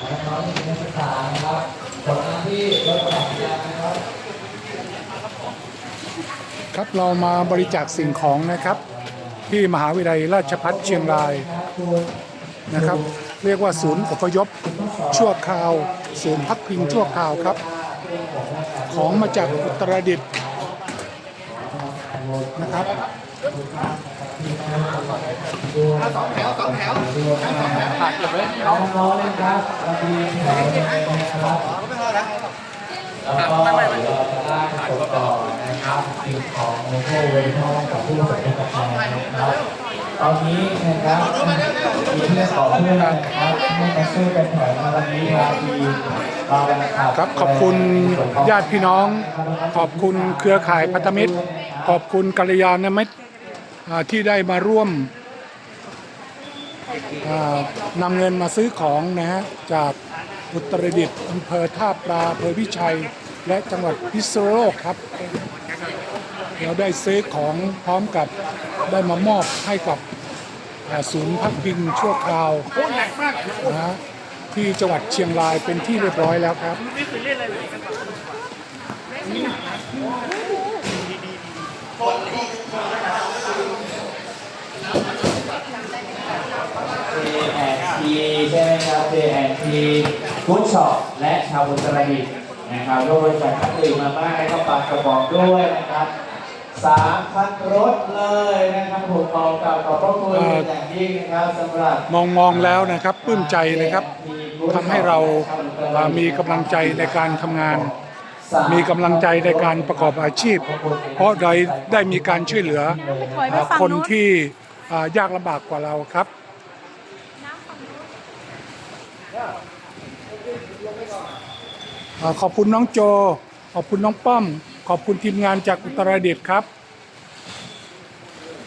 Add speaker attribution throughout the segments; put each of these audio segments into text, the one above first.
Speaker 1: น้องๆนักศึกษานะครับผลงานที่รถจักรยานนะครับ
Speaker 2: ครับเรามาบริจาคสิ่งของนะครับ ที่มหาวิทยาลัยราชภัฏเชียงรายนะครับ เรียกว่าศูนย์อพยพชั่วคราว ศูนย์พักพิงชั่วคราวครับ ของมาจากอุตรดิตถ์นะครับ
Speaker 1: น้องๆนะครับเรามีแถวนะครับแล้วก็เราจะได้ส่งต่อนะครับสิ่งของในผู้เวรพ่อกับผู้สมทบนะครับตอนนี้นะครับมีเพื่อนขอเพื่อนนะครับให้มาช่วยกันแถวมาวันนี้ครับมีเรานะครับ
Speaker 2: ครับขอบคุณญาติพี่น้อง ขอบคุณเครือข่ายพันธมิตร ขอบคุณกัลยาณมิตร ที่ได้มาร่วมนำเงินมาซื้อของนะฮะจากอุตรดิตถ์อำเภอท่าปลาอำเภอพิชัย และจังหวัดพิษณุโลกครับ เราได้ซื้อของพร้อมกับได้มามอบให้กับศูนย์พักพิงชั่วคราวนะฮะที่จังหวัดเชียงรายเป็นที่เรียบร้อยแล้วครับ
Speaker 1: ทีใช่ไหมครับเจแอนทีฟู้ดช็อปและชาวอุตรดิตถ์นะครับร่วมบริจาคท่านอื่นมาบ้างแล้วก็ปากกระบอกด้วยนะครับสามคันรถเลยนะครับผมขอกราบขอบพระคุณเป็นอย่างยิ่งนะครับสำหรับ
Speaker 2: มองมองแล้วนะครับปลื้มใจนะครับทำให้เราอ่ามีกำลังใจในการทำงาน มีกำลังใจในการประกอบอาชีพ เพราะได้ได้มีการช่วยเหลือ
Speaker 3: ถอยไป
Speaker 2: อ่า
Speaker 3: ฝั่ง
Speaker 2: คน
Speaker 3: นู้น
Speaker 2: ที่อ่า ยากลำบากกว่าเราครับขอบคุณน้องโจ ขอบคุณน้องป้อม ขอบคุณทีมงานจากอุตรดิตถ์ครับ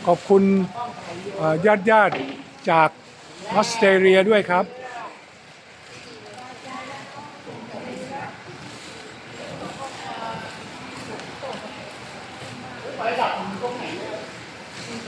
Speaker 2: ขอบคุณญาติญาติๆจากออสเตรเลียด้วยครับ